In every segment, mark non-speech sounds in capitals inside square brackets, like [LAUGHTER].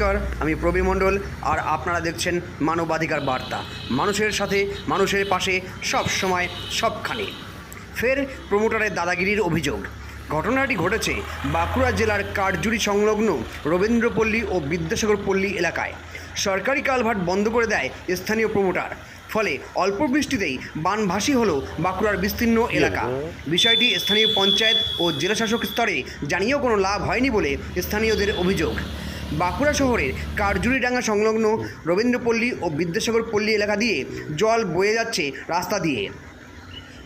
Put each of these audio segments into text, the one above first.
নমস্কার, আমি প্রবীর মণ্ডল, আর আপনারা দেখছেন মানবাধিকার বার্তা। মানুষের সাথে, মানুষের পাশে, সব সময়, সবখানে। ফের প্রমোটারের দাদাগিরির অভিযোগ। ঘটনাটি ঘটেছে বাঁকুড়া জেলার কাঠজুড়ি সংলগ্ন রবীন্দ্রপল্লী ও বিদ্যাসাগর পল্লী এলাকায়। সরকারি কালভার্ট বন্ধ করে দেয় স্থানীয় প্রমোটার। ফলে অল্প বৃষ্টিতেই বানভাসী হল বাঁকুড়ার বিস্তীর্ণ এলাকা। বিষয়টি স্থানীয় পঞ্চায়েত ও জেলাশাসক স্তরে জানিয়েও কোনো লাভ হয়নি বলে স্থানীয়দের অভিযোগ। বাঁকুড়া শহরের কারজুরিডাঙ্গা সংলগ্ন রবীন্দ্রপল্লী ও বিদ্যাসাগর পল্লী এলাকা দিয়ে জল বয়ে যাচ্ছে রাস্তা দিয়ে।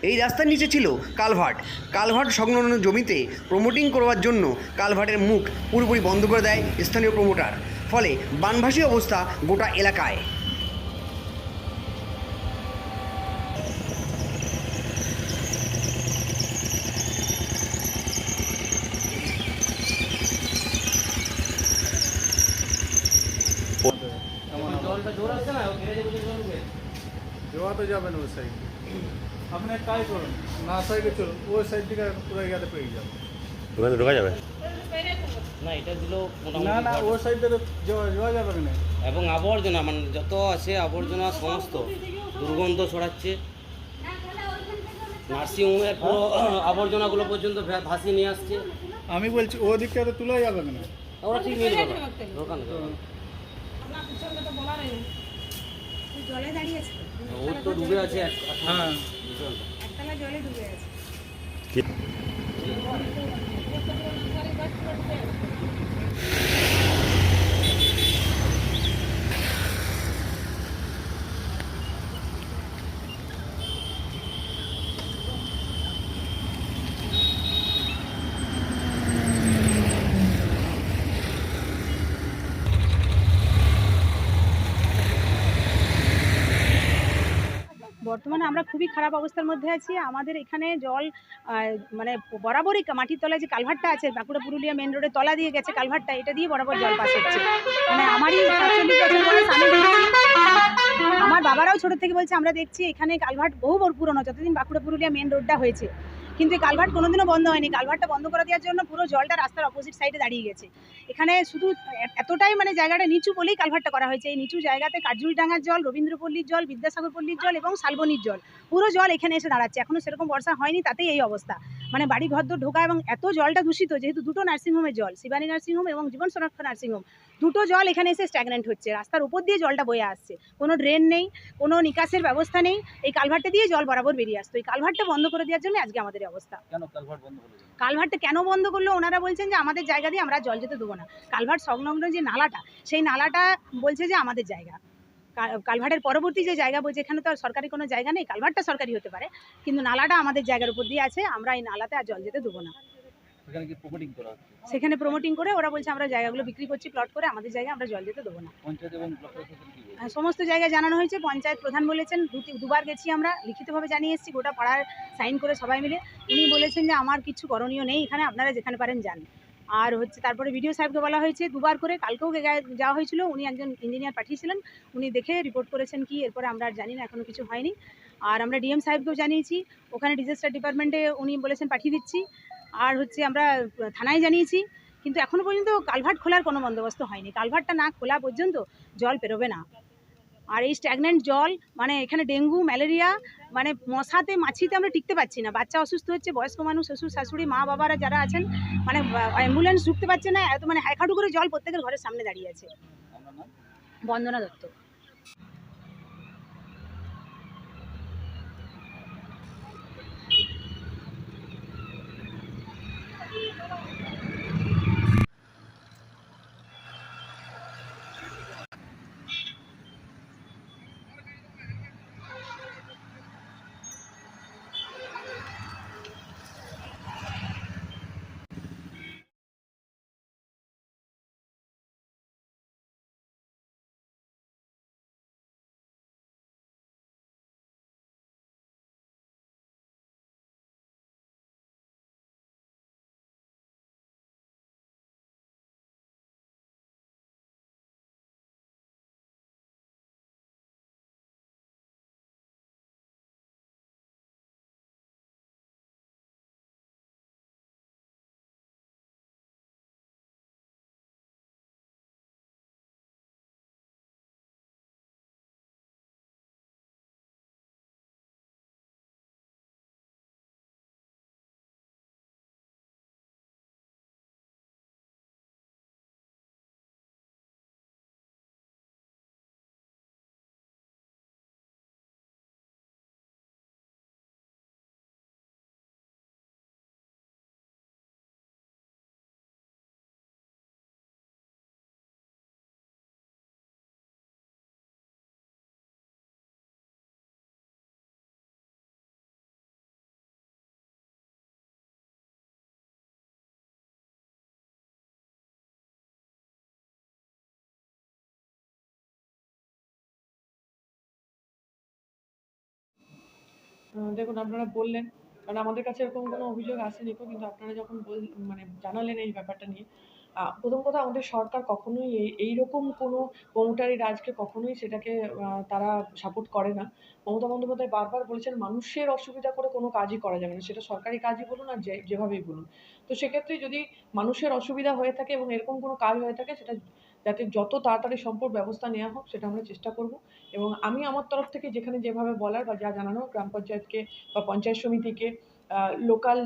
এই রাস্তার নিচে ছিল কালভার্ট। কালভার্ট সংলগ্ন জমিতে প্রমোটিং করবার জন্য কালভার্টের মুখ পুরোপুরি বন্ধ করে দেয় স্থানীয় প্রমোটার ফলে বানভাসী অবস্থা গোটা এলাকায়। জলটা জোর আসছে না? ও ঘিরে যাবে জল উঠবে দেওয়া তো যাবে না ওই সাইড আপনি এক কাজ করুন। না সাইডে চলুন। ওই সাইড থেকে পুরো গেলে পেয়ে যাবে। ওখানে ঢোকা যাবে? না এটা দিল না না ওই সাইড থেকে যাওয়া যাবে না। এবং আবর্জনা মানে যত আছে আবর্জনা সমস্ত দুর্গন্ধ ছড়াচ্ছে। নার্সিংহোমের পুরো [COUGHS] আবর্জনাগুলো পর্যন্ত ভাসিয়ে নিয়ে আসছে। আমি বলছি ওই দিকটা তো তোলা যাবে না। ওরা ঠিক নিয়ে যাবে। দোকান জলে দাঁড়িয়ে আছে ও তো ডুবে আছে হ্যাঁ জলে ডুবে আছে বর্তমানে আমরা খুবই খারাপ অবস্থার মধ্যে আছি। আমাদের এখানে জল মানে বরাবরই মাটির তলায় যে কালভারটা আছে, বাঁকুড়া পুরুলিয়া মেন রোডের তলা দিয়ে গেছে কালভারটা এটা দিয়ে বরাবর জল পাস হচ্ছে। মানে আমারই আমার বাবারাও ছোট থেকে বলছে, আমরা দেখছি এখানে কালভার্ট বহু বড় পুরনো, যতদিন বাঁকুড়া পুরুলিয়া মেন রোডটা হয়েছে। কিন্তু এই কালভার্ট কোনোদিনও বন্ধ হয়নি। কালভার্টটা বন্ধ করে দেওয়ার জন্য পুরো জলটা রাস্তার অপোজিট সাইডে দাঁড়িয়ে গেছে। এখানে শুধু এতটাই মানে জায়গাটা নিচু বলেই কালভার্টটা করা হয়েছে। এই নিচু জায়গাতে কাজুরিডাঙ্গার জল, রবীন্দ্রপল্লীর জল বিদ্যাসাগর পল্লীর জল এবং শালবনির জল, পুরো জল এখানে এসে দাঁড়াচ্ছে। এখনও সেরকম বর্ষা হয়নি, তাতেই এই অবস্থা। মানে বাড়ি ঘর ঢোকা এবং এত জলটা দূষিত, যেহেতু দুটো নার্সিংহোমের জল, শিবানী নার্সিংহোম এবং জীবন সুরক্ষা নার্সিংহোম দুটো জল এখানে এসে স্ট্যাগনেন্ট হচ্ছে। রাস্তার উপর দিয়ে জলটা বয়ে আসছে। কোনো ড্রেন নেই, কোনো নিকাশের ব্যবস্থা নেই। এই কালভার্টে দিয়ে জল বরাবর বেরিয়ে আসতো। এই কালভার্টটা বন্ধ করে দেওয়ার জন্য আজকে আমাদের এই অবস্থা। কালভার্ট কেন বন্ধ করল? ওনারা বলছেন যে আমাদের জায়গা দিয়ে আমরা জল যেতে দেবো না। কালভার্ট সংলগ্ন যে নালাটা সেই নালাটা বলছে যে আমাদের জায়গা। কালভারের কালভার্টের পরবর্তী যে জায়গা বলছে এখানে তো আর সরকারি কোনো জায়গা নেই কালভার্টটা সরকারি হতে পারে। কিন্তু নালাটা আমাদের জায়গার উপর দিয়ে আছে আমরা এই নালাতে আর জল যেতে দেবো না। সেখানে কি প্রমোটিং করা সেখানে প্রমোটিং করে ওরা বলছে আমরা জায়গাগুলো বিক্রি করছি প্লট করে আমাদের জায়গায় আমরা জল যেতে দেবো না। পঞ্চায়েত এবং? আর সমস্ত জায়গায় জানানো হয়েছে পঞ্চায়েত প্রধান বলেছেন দুবার গেছি আমরা লিখিতভাবে জানিয়ে এসেছি গোটা পাড়ার সাইন করে সবাই মিলে। উনি বলেছেন যে আমার কিছু করণীয় নেই এখানে আপনারা যেখানে পারেন যান। আর হচ্ছে তারপরে ভিডিও সাহেবকে বলা হয়েছে দুবার করে কালকেও যাওয়া হয়েছিল উনি একজন ইঞ্জিনিয়ার পাঠিয়েছিলেন উনি দেখে রিপোর্ট করেছেন কি এরপরে আমরা আর জানি না এখনও কিছু হয়নি। আর আমরা ডিএম সাহেবকেও জানিয়েছি ওখানে ডিজাস্টার ডিপার্টমেন্টে উনি বলেছেন পাঠিয়ে দিচ্ছি। আর হচ্ছে আমরা থানায় জানিয়েছি, কিন্তু এখনও পর্যন্ত কালভার্ট খোলার কোনো বন্দোবস্ত হয়নি। কালভার্টটা না খোলা পর্যন্ত জল পেরোবে না। আর এই স্ট্যাগনেন্ট জল মানে এখানে ডেঙ্গু, ম্যালেরিয়া মানে মশাতে, মাছিতে আমরা টিকতে পারছি না। বাচ্চা অসুস্থ হচ্ছে, বয়স্ক মানুষ, শ্বশুর, শাশুড়ি, মা বাবারা যারা আছেন মানে অ্যাম্বুলেন্স ঢুকতে পারছে না, এত মানে হাইখাটু করে জল প্রত্যেকের ঘরের সামনে দাঁড়িয়ে আছে। বন্দনা দত্ত। দেখুন, আপনারা বললেন, কারণ আমাদের কাছে এরকম কোনো অভিযোগ আসেনি তো, কিন্তু আপনারা যখন বল মানে জানালেন এই ব্যাপারটা নিয়ে প্রথম কথা আমাদের সরকার কখনোই এই, এইরকম কোনো প্রমোটারি রাজকে কখনোই সেটাকে তারা সাপোর্ট করে না। মমতা বন্দ্যোপাধ্যায় বারবার বলেছেন, মানুষের অসুবিধা করে কোনো কাজই করা যাবে না। সেটা সরকারি কাজই বলুন আর যেভাবেই বলুন। তো সেক্ষেত্রে যদি মানুষের অসুবিধা হয়ে থাকে এবং এরকম কোনো কাজ হয়ে থাকে, সেটা যাতে যত তাড়াতাড়ি সম্ভব ব্যবস্থা নেওয়া হোক, সেটা আমরা চেষ্টা করব। এবং আমি আমার তরফ থেকে যেখানে যেভাবে বলার বা যা জানানো, গ্রাম পঞ্চায়েতকে বা পঞ্চায়েত সমিতিকে লোকাল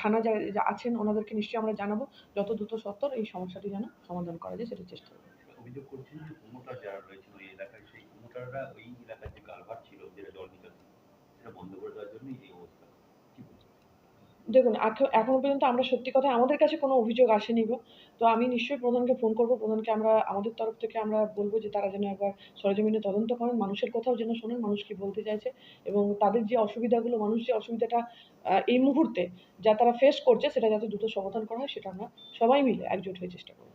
থানা যা আছেন, ওনাদেরকে নিশ্চয়ই আমরা জানাব। যত দ্রুত সত্তর এই সমস্যাটি যেন সমাধান করা যায়, সেটা চেষ্টা করব। অভিযোগ করছেন যে ছিল বন্ধ করে দেওয়ার জন্যই এই অবস্থা কি বলছেন দেখুন এখন পর্যন্ত আমরা সত্যি কথা আমাদের কাছে কোনো অভিযোগ আসেনি গো। তো আমি নিশ্চয়ই প্রধানকে ফোন করব, প্রধানকে আমরা, আমাদের তরফ থেকে আমরা বলব যে তারা যেন একবার সরজমিনে তদন্ত করেন, মানুষের কথাও যেন শোনেন, মানুষ কি বলতে চাইছে এবং তাদের যে অসুবিধাগুলো, মানুষ যে অসুবিধাটা এই মুহূর্তে যা তারা ফেস করছে, সেটা যাতে দ্রুত সমাধান করা হয়, সেটা আমরা সবাই মিলে একজোট হয়ে চেষ্টা করব।